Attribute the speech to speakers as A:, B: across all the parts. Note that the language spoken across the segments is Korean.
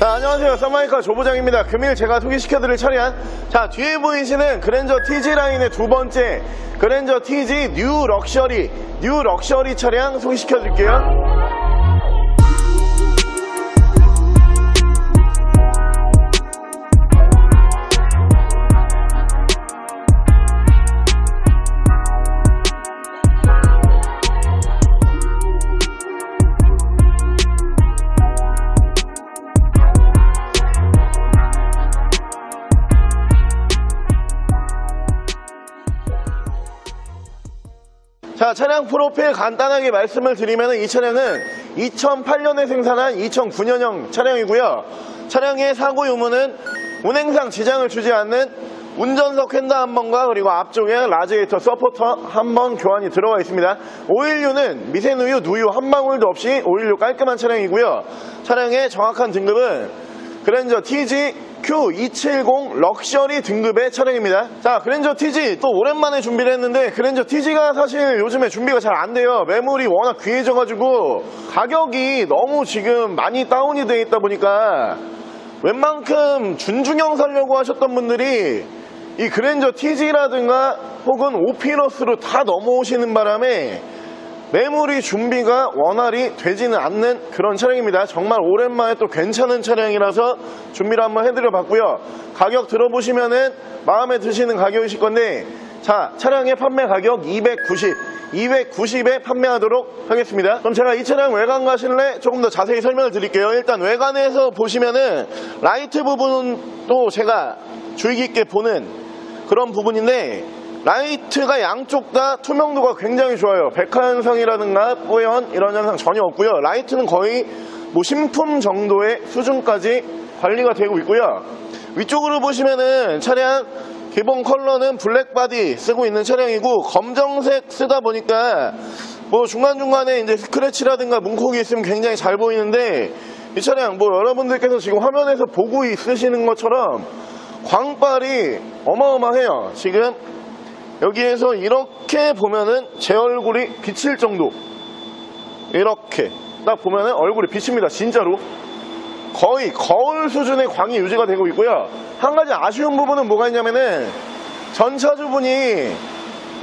A: 자, 안녕하세요. 썸마이카 조부장입니다. 금일 제가 소개시켜드릴 차량. 자, 뒤에 보이시는 그랜저 TG 라인의 두 번째 그랜저 TG 뉴 럭셔리, 뉴 럭셔리 차량 소개시켜드릴게요. 자, 차량 프로필 간단하게 말씀을 드리면 이 차량은 2008년에 생산한 2009년형 차량이고요. 차량의 사고 유무는 운행상 지장을 주지 않는 운전석 휀다 한 번과 그리고 앞쪽에 라지에이터 서포터 한 번 교환이 들어가 있습니다. 오일류는 미세누유, 누유 한 방울도 없이 오일류 깔끔한 차량이고요. 차량의 정확한 등급은 그랜저 TG Q270 럭셔리 등급의 차량입니다. 자, 그랜저 TG 또 오랜만에 준비를 했는데 그랜저 TG가 사실 요즘에 준비가 잘 안 돼요. 매물이 워낙 귀해져가지고 가격이 너무 지금 많이 다운이 돼 있다 보니까 웬만큼 준중형 살려고 하셨던 분들이 이 그랜저 TG라든가 혹은 오피너스로 다 넘어오시는 바람에 매물이 준비가 원활히 되지는 않는 그런 차량입니다. 정말 오랜만에 또 괜찮은 차량이라서 준비를 한번 해드려 봤고요. 가격 들어보시면은 마음에 드시는 가격이실 건데 자 차량의 판매 가격 290 290에 판매하도록 하겠습니다. 그럼 제가 이 차량 외관과 실내 조금 더 자세히 설명을 드릴게요. 일단 외관에서 보시면은 라이트 부분도 제가 주의 깊게 보는 그런 부분인데 라이트가 양쪽 다 투명도가 굉장히 좋아요. 백화현상이라든가 뽀연 이런 현상 전혀 없고요. 라이트는 거의 뭐 신품 정도의 수준까지 관리가 되고 있고요. 위쪽으로 보시면은 차량 기본 컬러는 블랙 바디 쓰고 있는 차량이고 검정색 쓰다 보니까 뭐 중간중간에 이제 스크래치라든가 문콕이 있으면 굉장히 잘 보이는데 이 차량 뭐 여러분들께서 지금 화면에서 보고 있으시는 것처럼 광빨이 어마어마해요. 지금 여기에서 이렇게 보면은 제 얼굴이 비칠 정도. 이렇게 딱 보면은 얼굴이 비칩니다. 진짜로. 거의 거울 수준의 광이 유지가 되고 있고요. 한 가지 아쉬운 부분은 뭐가 있냐면은 전차주분이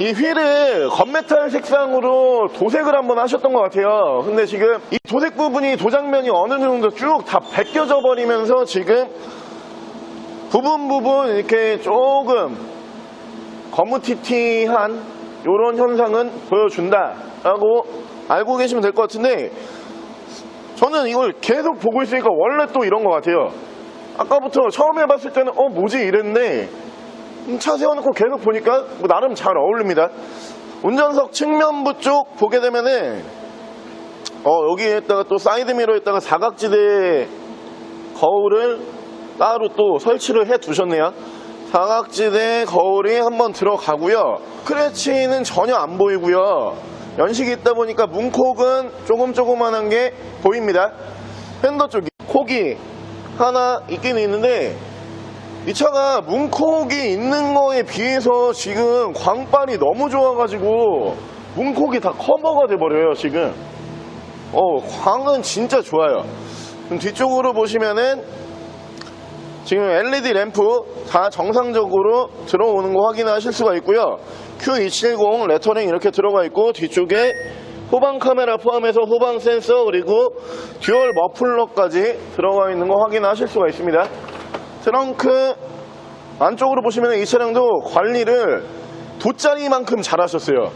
A: 이 휠을 건메탈 색상으로 도색을 한번 하셨던 것 같아요. 근데 지금 이 도색 부분이 도장면이 어느 정도 쭉 다 벗겨져 버리면서 지금 부분 부분 이렇게 조금 거무튀튀한 이런 현상은 보여준다라고 알고 계시면 될 것 같은데 저는 이걸 계속 보고 있으니까 원래 또 이런 것 같아요. 아까부터 처음에 봤을 때는 어 뭐지 이랬는데 음, 차 세워놓고 계속 보니까 뭐 나름 잘 어울립니다. 운전석 측면부 쪽 보게 되면은 어 여기에다가 또 사이드미러에다가 사각지대 거울을 따로 또 설치를 해 두셨네요. 사각지대 거울이 한번 들어가고요. 크래치는 전혀 안 보이고요. 연식이 있다 보니까 문콕은 조금 조그만한 게 보입니다. 팬더 쪽이 콕이 하나 있긴 있는데 이 차가 문콕이 있는 거에 비해서 지금 광빨이 너무 좋아가지고 문콕이 다 커버가 돼버려요 지금 어 광은 진짜 좋아요 그럼 뒤쪽으로 보시면은 지금 LED 램프 다 정상적으로 들어오는 거 확인하실 수가 있고요. Q270 레터링 이렇게 들어가 있고 뒤쪽에 후방 카메라 포함해서 후방 센서 그리고 듀얼 머플러까지 들어가 있는 거 확인하실 수가 있습니다. 트렁크 안쪽으로 보시면 이 차량도 관리를 돗자리만큼 잘하셨어요.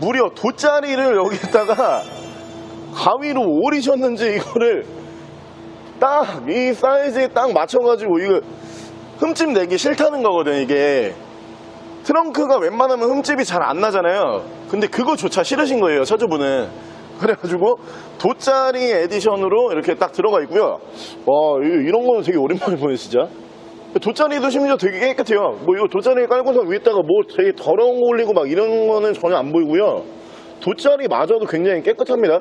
A: 무려 돗자리를 여기다가 가위로 오리셨는지 이거를 딱 이 사이즈에 딱 맞춰가지고 이거 흠집 내기 싫다는 거거든 이게. 트렁크가 웬만하면 흠집이 잘 안 나잖아요. 근데 그거조차 싫으신 거예요 차주분은. 그래가지고 돗자리 에디션으로 이렇게 딱 들어가 있고요. 와 이- 이런 거는 되게 오랜만에 보네 진짜. 돗자리도 심지어 되게 깨끗해요. 뭐 이거 돗자리 깔고서 위에다가 뭐 되게 더러운 거 올리고 막 이런 거는 전혀 안 보이고요. 돗자리 마저도 굉장히 깨끗합니다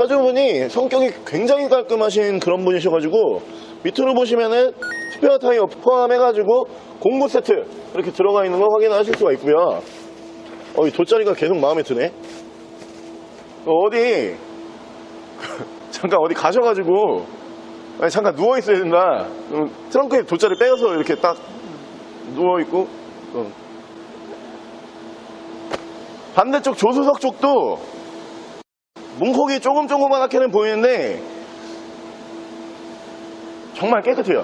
A: 차주분이 성격이 굉장히 깔끔하신 그런 분이셔가지고 밑으로 보시면은 스페어 타이어 포함해가지고 공구 세트 이렇게 들어가 있는 거 확인하실 수가 있고요 어, 이 돗자리가 계속 마음에 드네 어, 어디 잠깐 어디 가셔가지고 아니, 잠깐 누워 있어야 된다. 음, 트렁크에 돗자리 빼서 이렇게 딱 누워 있고. 어. 반대쪽 조수석 쪽도 문콕이 조금 조그맣게는 보이는데 정말 깨끗해요.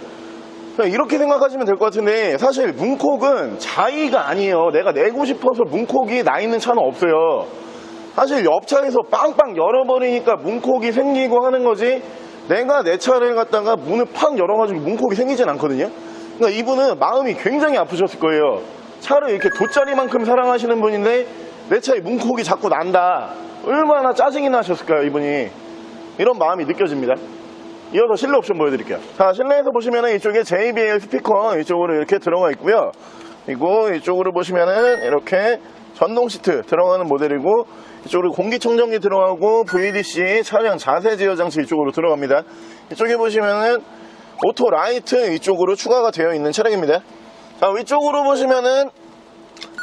A: 이렇게 생각하시면 될 것 같은데 사실 문콕은 자의가 아니에요. 내가 내고 싶어서 문콕이 나 있는 차는 없어요. 사실 옆차에서 빵빵 열어버리니까 문콕이 생기고 하는 거지 내가 내 차를 갖다가 문을 팍 열어가지고 문콕이 생기진 않거든요. 그러니까 이분은 마음이 굉장히 아프셨을 거예요. 차를 이렇게 돗자리만큼 사랑하시는 분인데 내 차에 문콕이 자꾸 난다. 얼마나 짜증이 나셨을까요, 이분이. 이런 마음이 느껴집니다. 이어서 실내 옵션 보여드릴게요. 자, 실내에서 보시면은 이쪽에 JBL 스피커 이쪽으로 이렇게 들어가 있고요. 그리고 이쪽으로 보시면은 이렇게 전동 시트 들어가는 모델이고 이쪽으로 공기청정기 들어가고 VDC 차량 자세 제어 장치 이쪽으로 들어갑니다. 이쪽에 보시면은 오토 라이트 이쪽으로 추가가 되어 있는 차량입니다. 자, 위쪽으로 보시면은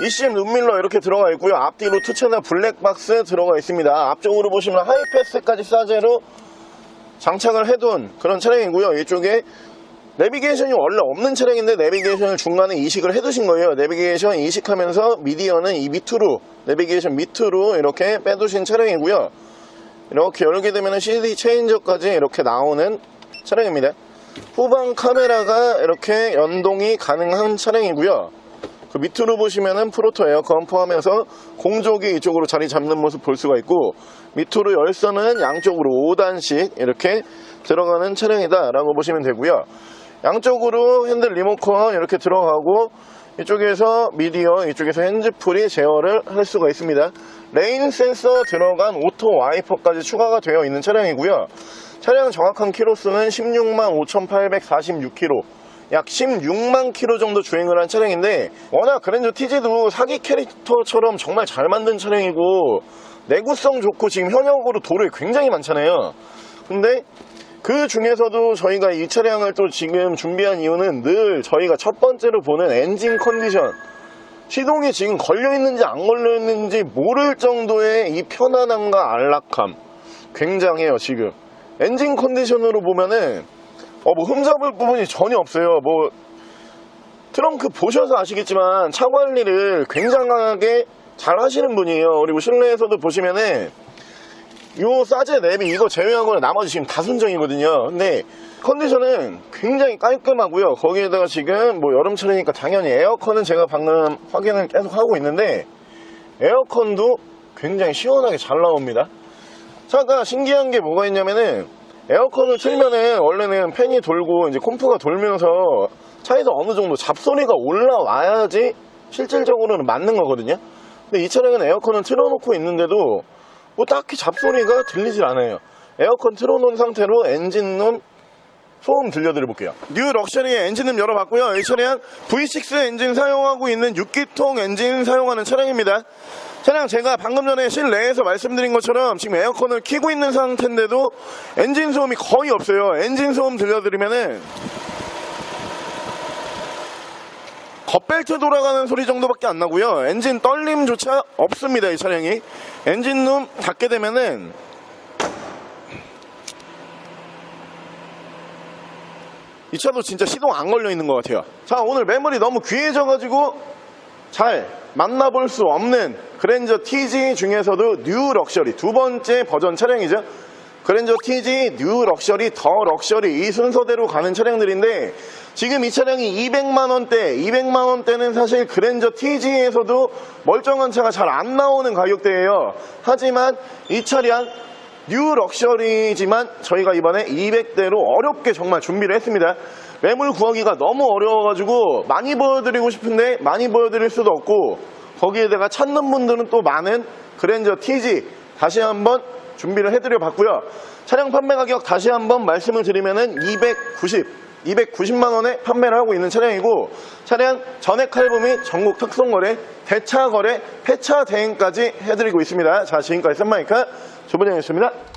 A: ECM 룸밀러 이렇게 들어가 있고요. 앞뒤로 투체나 블랙박스 들어가 있습니다. 앞쪽으로 보시면 하이패스까지 싸제로 장착을 해둔 그런 차량이고요. 이쪽에 내비게이션이 원래 없는 차량인데 내비게이션을 중간에 이식을 해두신 거예요. 내비게이션 이식하면서 미디어는 이 밑으로 내비게이션 밑으로 이렇게 빼두신 차량이고요. 이렇게 열게 되면 CD 체인저까지 이렇게 나오는 차량입니다. 후방 카메라가 이렇게 연동이 가능한 차량이고요. 그 밑으로 보시면은 프로토 에어컨 포함해서 공조기 이쪽으로 자리 잡는 모습 볼 수가 있고 밑으로 열선은 양쪽으로 5단씩 이렇게 들어가는 차량이다 라고 보시면 되고요. 양쪽으로 핸들 리모컨 이렇게 들어가고 이쪽에서 미디어 이쪽에서 핸즈프리 제어를 할 수가 있습니다. 레인 센서 들어간 오토 와이퍼까지 추가가 되어 있는 차량이고요. 차량 정확한 키로수는 16만 5,846km 약 16만 킬로 정도 주행을 한 차량인데 워낙 그랜저 TG도 사기 캐릭터처럼 정말 잘 만든 차량이고 내구성 좋고 지금 현역으로 도를 굉장히 많잖아요. 근데 그 중에서도 저희가 이 차량을 또 지금 준비한 이유는 늘 저희가 첫 번째로 보는 엔진 컨디션. 시동이 지금 걸려있는지 안 걸려있는지 모를 정도의 이 편안함과 안락함. 굉장해요 지금. 엔진 컨디션으로 보면은 어, 뭐 흠잡을 부분이 전혀 없어요. 뭐 트렁크 보셔서 아시겠지만 차 관리를 굉장하게 잘 하시는 분이에요. 그리고 실내에서도 보시면은 요 사제 랩이 이거 제외하고는 나머지 지금 다 순정이거든요. 근데 컨디션은 굉장히 깔끔하고요. 거기에다가 지금 뭐 여름철이니까 당연히 에어컨은 제가 방금 확인을 계속 하고 있는데 에어컨도 굉장히 시원하게 잘 나옵니다. 잠깐 신기한 게 뭐가 있냐면은 에어컨을 틀면은 원래는 팬이 돌고 이제 콤프가 돌면서 차에서 어느 정도 잡소리가 올라와야지 실질적으로는 맞는 거거든요. 근데 이 차량은 에어컨을 틀어놓고 있는데도 뭐 딱히 잡소리가 들리질 않아요. 에어컨 틀어놓은 상태로 엔진룸 소음 들려드려 볼게요. 뉴 럭셔리의 엔진룸 열어봤고요. 이 차량 V6 엔진 사용하고 있는 6기통 엔진 사용하는 차량입니다. 차량 제가 방금 전에 실내에서 말씀드린 것처럼 지금 에어컨을 켜고 있는 상태인데도 엔진 소음이 거의 없어요. 엔진 소음 들려드리면은 겉벨트 돌아가는 소리 정도밖에 안 나고요. 엔진 떨림조차 없습니다. 이 차량이 엔진룸 닫게 되면은 이 차도 진짜 시동 안 걸려 있는 것 같아요. 자, 오늘 매물이 너무 귀해져 가지고 잘 만나볼 수 없는 그랜저 TG 중에서도 뉴 럭셔리 두 번째 버전 차량이죠. 그랜저 TG 뉴 럭셔리 더 럭셔리 이 순서대로 가는 차량들인데 지금 이 차량이 200만 원대, 200만 원대는 사실 그랜저 TG에서도 멀쩡한 차가 잘 안 나오는 가격대예요. 하지만 이 차량 뉴 럭셔리지만 저희가 이번에 200대로 어렵게 정말 준비를 했습니다. 매물 구하기가 너무 어려워가지고 많이 보여드리고 싶은데 많이 보여드릴 수도 없고 거기에다가 찾는 분들은 또 많은 그랜저 TG 다시 한번 준비를 해드려 봤고요. 차량 판매 가격 다시 한번 말씀을 드리면은 290, 290만 원에 판매를 하고 있는 차량이고 차량 전액 할부 및 전국 특송거래, 대차 거래, 폐차 대행까지 해드리고 있습니다. 자 지금까지 썬마이카 조부장이었습니다.